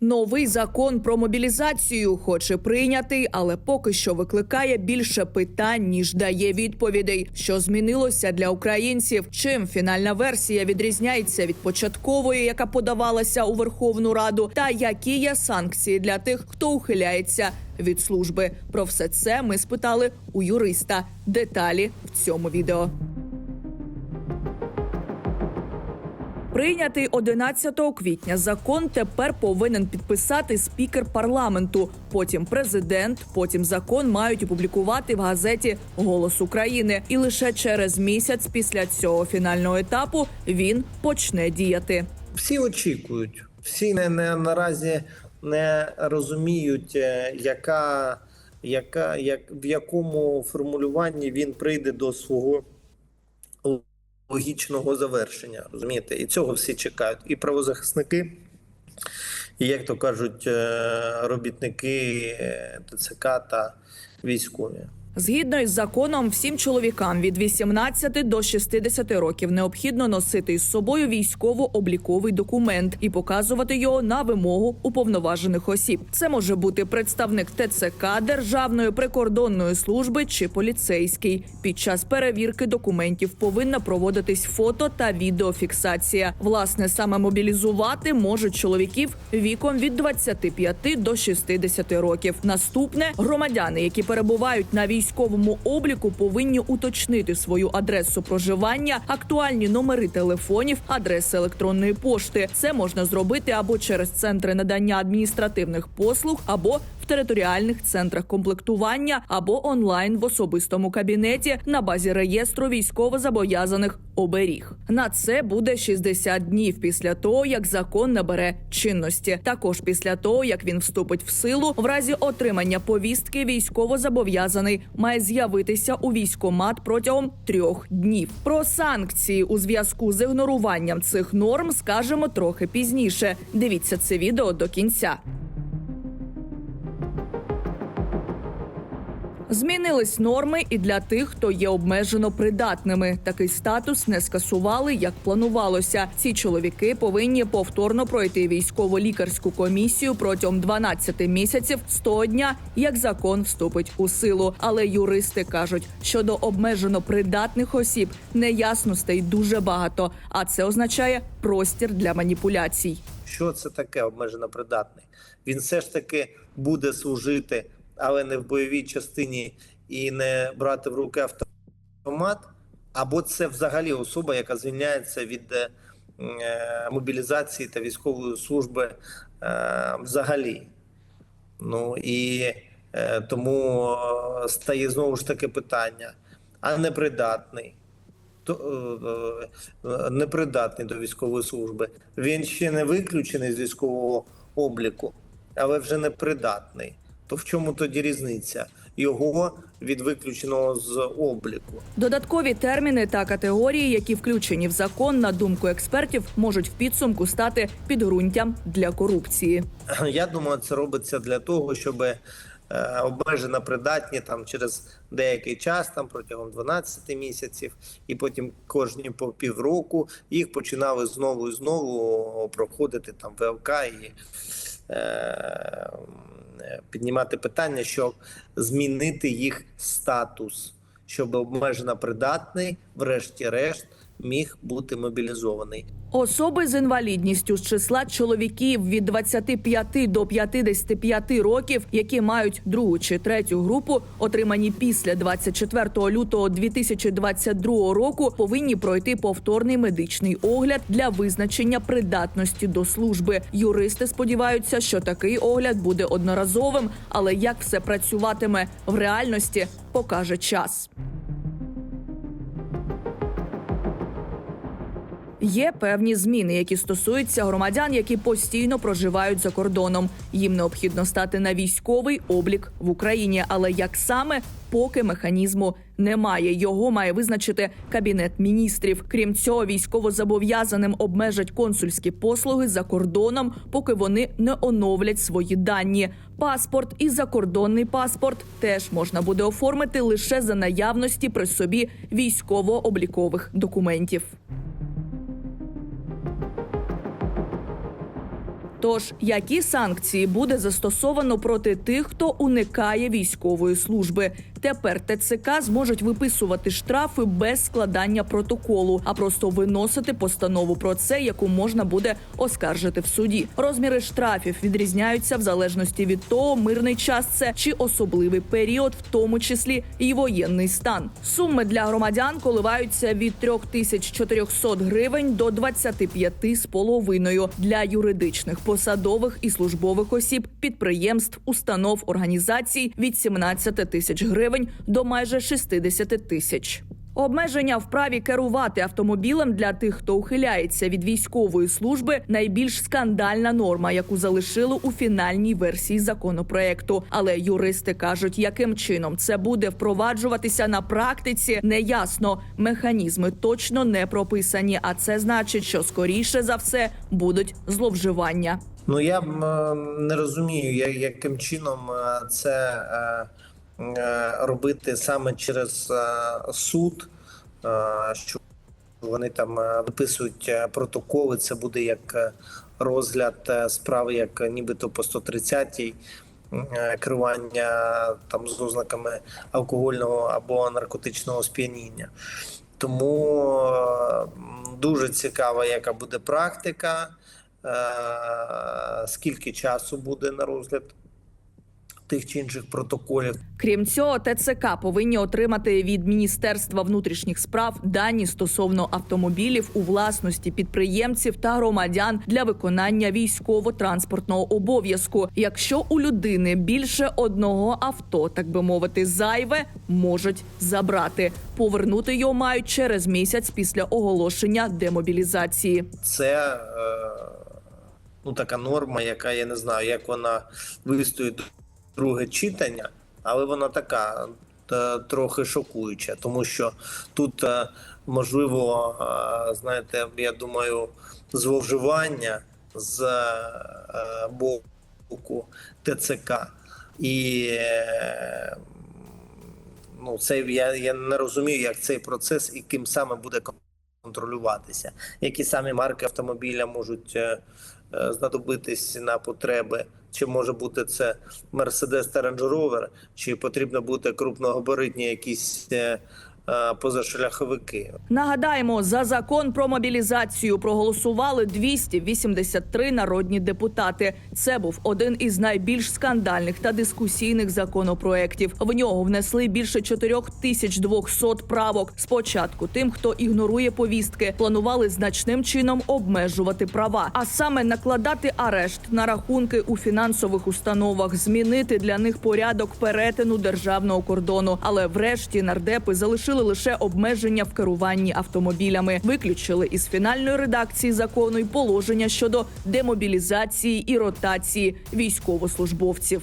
Новий закон про мобілізацію хоче прийняти, але поки що викликає більше питань ніж дає відповідей. Що змінилося для українців? Чим фінальна версія відрізняється від початкової, яка подавалася у Верховну Раду, та які є санкції для тих, хто ухиляється від служби? Про все це ми спитали у юриста. Деталі в цьому відео. Прийнятий 11 квітня закон тепер повинен підписати спікер парламенту. Потім президент, потім закон мають опублікувати в газеті Голос України. І лише через місяць після цього фінального етапу він почне діяти. Всі очікують, всі не, не наразі не розуміють, е, яка, яка, як, в якому формулюванні він прийде до свого логічного завершення. Розумієте, і цього всі чекають. І правозахисники, і як то кажуть, е, робітники е, ТЦК та військові. Згідно із законом, всім чоловікам від 18 до 60 років необхідно носити із собою військово-обліковий документ і показувати його на вимогу уповноважених осіб. Це може бути представник ТЦК, Державної прикордонної служби чи поліцейський. Під час перевірки документів повинна проводитись фото та відеофіксація. Власне, саме мобілізувати можуть чоловіків віком від 25 до 60 років. Наступне громадяни, які перебувають на військовому обліку, повинні уточнити свою адресу проживання, актуальні номери телефонів, адреси електронної пошти. Це можна зробити або через центри надання адміністративних послуг, або територіальних центрах комплектування, або онлайн в особистому кабінеті на базі реєстру військовозобов'язаних оберіг. На це буде 60 днів після того, як закон набере чинності. Також після того, як він вступить в силу, в разі отримання повістки військовозобов'язаний має з'явитися у військомат протягом трьох днів. Про санкції у зв'язку з ігноруванням цих норм скажемо трохи пізніше. Дивіться це відео до кінця. Змінились норми і для тих, хто є обмежено придатними. Такий статус не скасували, як планувалося. Ці чоловіки повинні повторно пройти військово-лікарську комісію протягом 12 місяців з того дня, як закон вступить у силу. Але юристи кажуть, що до обмежено придатних осіб неясностей дуже багато, а це означає простір для маніпуляцій. Що це таке обмежено придатний? Він все ж таки буде служити, але не в бойовій частині і не брати в руки автомат. Або це взагалі особа, яка звільняється від е, е, мобілізації та військової служби е, взагалі. Ну і тому стає знову ж таки питання: а непридатний? То, непридатний до військової служби. Він ще не виключений з військового обліку, але вже непридатний. То в чому тоді різниця? Його від виключеного з обліку. Додаткові терміни та категорії, які включені в закон, на думку експертів, можуть в підсумку стати підґрунтям для корупції. Я думаю, це робиться для того, щоб е, обмежено придатні там через деякий час, там протягом 12 місяців, і потім кожні по півроку їх починали знову і знову проходити там ВЛК і е, піднімати питання, щоб змінити їх статус, щоб обмежено придатний, врешті-решт, міг бути мобілізований. Особи з інвалідністю з числа чоловіків від 25 до 55 років, які мають другу чи третю групу, отримані після 24 лютого 2022 року, повинні пройти повторний медичний огляд для визначення придатності до служби. Юристи сподіваються, що такий огляд буде одноразовим, але як все працюватиме в реальності, покаже час. Є певні зміни, які стосуються громадян, які постійно проживають за кордоном. Їм необхідно стати на військовий облік в Україні, але як саме поки механізму немає. Його має визначити кабінет міністрів. Крім цього, військовозобов'язаним обмежать консульські послуги за кордоном, поки вони не оновлять свої дані. Паспорт і закордонний паспорт теж можна буде оформити лише за наявності при собі військово-облікових документів. Тож які санкції буде застосовано проти тих, хто уникає військової служби? Тепер ТЦК зможуть виписувати штрафи без складання протоколу, а просто виносити постанову про це, яку можна буде оскаржити в суді. Розміри штрафів відрізняються в залежності від того, мирний час це чи особливий період, в тому числі і воєнний стан. Суми для громадян коливаються від 3400 гривень до 25,5 для юридичних, посадових і службових осіб, підприємств, установ, організацій від 17 тисяч гривень до майже 60 тисяч. Обмеження в праві керувати автомобілем для тих, хто ухиляється від військової служби, найбільш скандальна норма, яку залишили у фінальній версії законопроекту. Але юристи кажуть, яким чином це буде впроваджуватися на практиці, неясно. Механізми точно не прописані. А це значить, що скоріше за все будуть зловживання. Ну я не розумію, яким чином е, це е, робити саме через е, суд, е, що вони там е, виписують е, протоколи. Це буде як е, розгляд е, справи, як е, нібито по 130-й е, керування там з ознаками алкогольного або наркотичного сп'яніння. Тому е, дуже цікава, яка буде практика, е, скільки часу буде на розгляд тих чи інших протоколів. Крім цього, ТЦК повинні отримати від Міністерства внутрішніх справ дані стосовно автомобілів у власності підприємців та громадян для виконання військово-транспортного обов'язку. Якщо у людини більше одного авто, так би мовити, зайве, можуть забрати. Повернути його мають через місяць після оголошення демобілізації. Це е, ну, така норма, яка я не знаю, як вона вистоїть друге читання, але вона така е, трохи шокуюча, тому що тут е, можливо, е, знаєте, я думаю, зловживання з боку ТЦК і. Ну, це я, я не розумію, як цей процес і ким саме буде контролюватися, які самі марки автомобіля можуть е, знадобитись на потреби. Чи може бути це Mercedes та Rover, чи потрібно бути крупногабаритні якісь е, позашляховики. Нагадаємо, за закон про мобілізацію проголосували 283 народні депутати. Це був один із найбільш скандальних та дискусійних законопроєктів. В нього внесли більше 4200 правок. Спочатку тим, хто ігнорує повістки, планували значним чином обмежувати права, а саме накладати арешт на рахунки у фінансових установах, змінити для них порядок перетину державного кордону. Але врешті нардепи залишили лише обмеження в керуванні автомобілями, виключили із фінальної редакції закону й положення щодо демобілізації і ротації військовослужбовців.